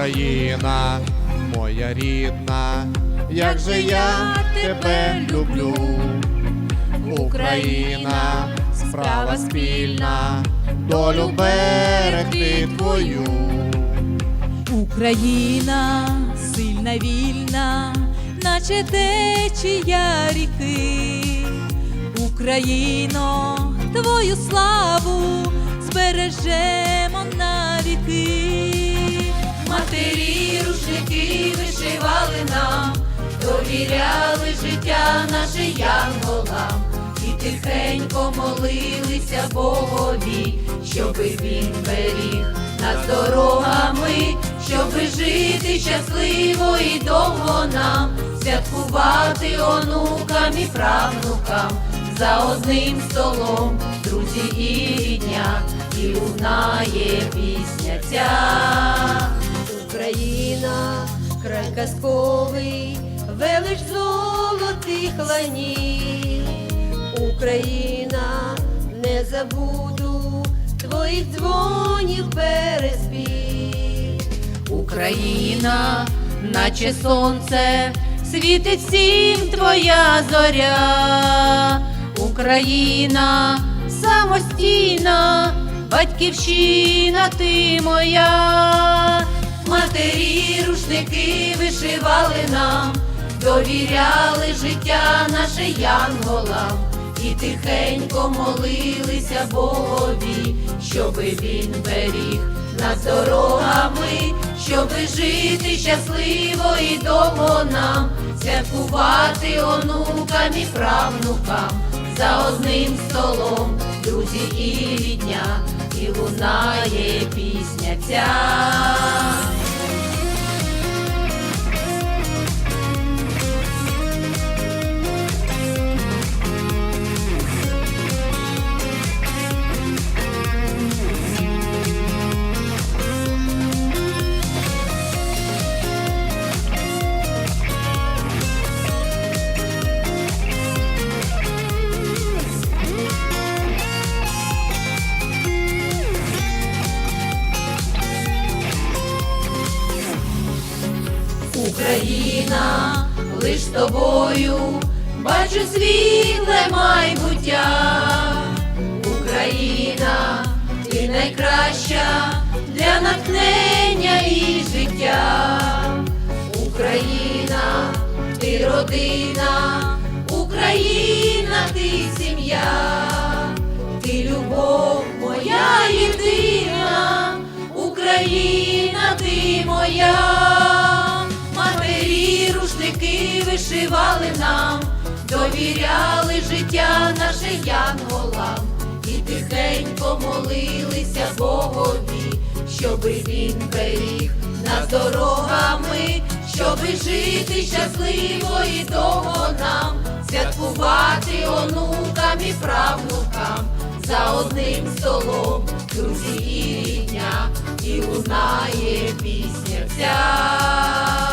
Україна, моя рідна, як же я тебе люблю, Україна, справа спільна, долю берегти твою. Україна сильна, вільна, наче течія ріки. Україно, твою славу збережемо на віки. Матері рушники вишивали нам, довіряли життя наше янголам, і тихенько молилися Богові, щоби він беріг нас дорогами, щоби жити щасливо і довго нам, святкувати онукам і правнукам за одним столом, друзі і рідня, і лунає пісня ця. Україна, край казковий, велич золотих ланів. Україна, не забуду твоїх дзвонів переспів. Україна, наче сонце, світить всім твоя зоря. Україна самостійна, батьківщина ти моя. Матері рушники вишивали нам, довіряли життя наше янголам, і тихенько молилися Богові, щоби він беріг нас дорогами, щоби жити щасливо і довго нам, святкувати онукам і правнукам за одним столом, друзі і рідня, і лунає пісня ця. Лиш тобою бачу світле майбуття. Україна, ти найкраща для натхнення і життя. Україна, ти родина, Україна, ти сім'я, ти любов моя єдина, Україна, ти моя. Вишивали нам, довіряли життя наше янголам, і тихенько молилися Богові, щоби він беріг нас дорогами, щоби жити щасливо і довго нам, святкувати онукам і правнукам за одним столом, друзі і рідня, і лунає пісня ця.